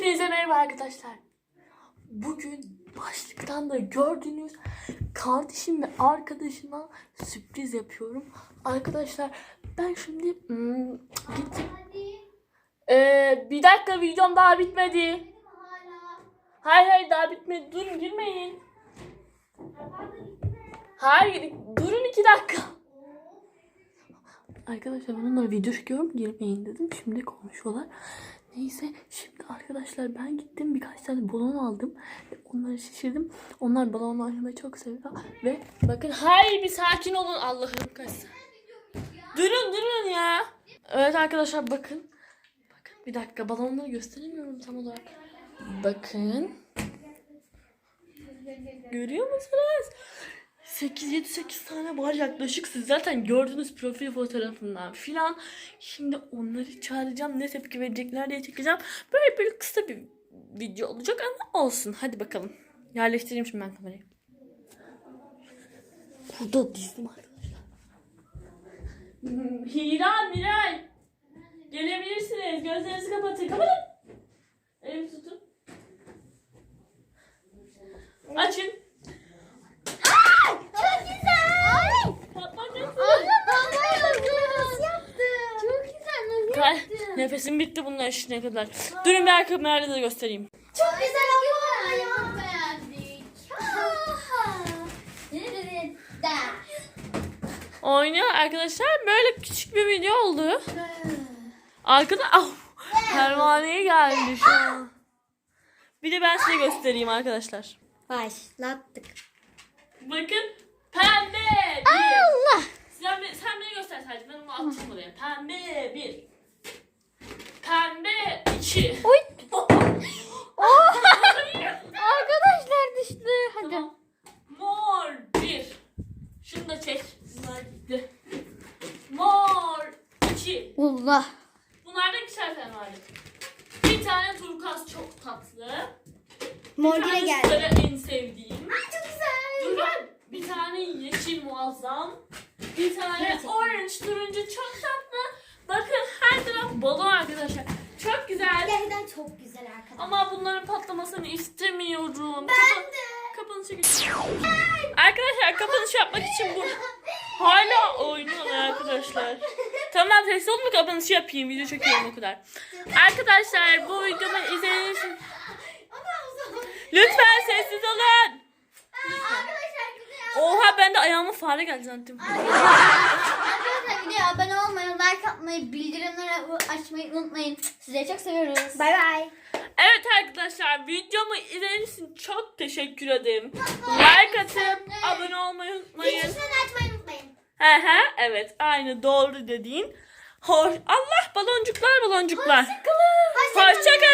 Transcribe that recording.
Hepinize merhaba arkadaşlar. Bugün başlıktan da gördüğünüz kardeşim ve arkadaşıma sürpriz yapıyorum. Arkadaşlar ben şimdi hmm, gittim. Ee, bir dakika videom daha bitmedi. Hayır hayır daha bitmedi. Durun girmeyin. Hayır durun iki dakika. Arkadaşlar ben onlara video çekiyorum girmeyin dedim. Şimdi konuşuyorlar. Neyse şimdi arkadaşlar ben gittim birkaç tane balon aldım. Onları şişirdim. Onlar balon oynamayı çok seviyor. Ve bakın hayır bir sakin olun Allah'ım kaç Durun durun ya. Evet arkadaşlar bakın. Bakın bir dakika balonları gösteremiyorum tam olarak. Bakın. Görüyor musunuz? 8-7-8 tane var yaklaşık siz zaten gördünüz profil fotoğrafından filan. Şimdi onları çağıracağım ne tepki verecekler diye çekeceğim. Böyle bir kısa bir video olacak ama olsun. Hadi bakalım. Yerleştireyim şimdi ben kamerayı. Burada dizdim arkadaşlar. Hira, Miray. Gelebilirsiniz. Gözlerinizi kapatın. Kapatın. Elimi tutun. Açın. Çok güzel. Kapatın. Nasıl yaptın? Çok yaptın? Nefesim bitti bunun eşliğine kadar. Durun bir arka kamerada da göstereyim. Çok güzel. Nereden? Oynuyor arkadaşlar. Böyle küçük bir video oldu. Arkada ah pervaneye geldi şu an. Bir de ben size göstereyim arkadaşlar. Başlattık. Bakın pembe bir. Allah. Sen, sen beni göster sadece. Ben onu atacağım oraya. Pembe bir. Pembe iki. Oy. Arkadaşlar düştü. Hadi. Tamam. Mor bir. Şunu da çek. Bunlar gitti. Mor iki. Allah. Bunlardan ikişer tane vardı. Bir tane turkuaz çok tatlı. Mor Bir tane geldi. sarı en sevdiğim. Çok güzel. Dur ben. Bir tane yeşil muazzam. Bir tane orange turuncu çok tatlı. Gerçekten çok güzel arkadaşlar. Ama bunların patlamasını istemiyorum. Ben Kapa- de. Kapanışı. Arkadaşlar kapanış yapmak için bu. Hala oynuyorlar arkadaşlar. Tamam olun mu kapanışı yapayım. Video çekiyorum o kadar. Arkadaşlar bu videomu izlediğiniz için lütfen sessiz olun. Güzel. Oha ben de ayağıma fare geldi zannettim. Arkadaşlar videoya abone olmayı, like atmayı, bildirimleri açmayı unutmayın. Sizleri çok seviyoruz. Bay bay. Evet arkadaşlar videomu izlediğiniz için çok teşekkür ederim. Like atıp abone olmayı unutmayın. açmayı unutmayın. He he evet aynı doğru dediğin. Hoş Allah baloncuklar baloncuklar. Hoşçakalın.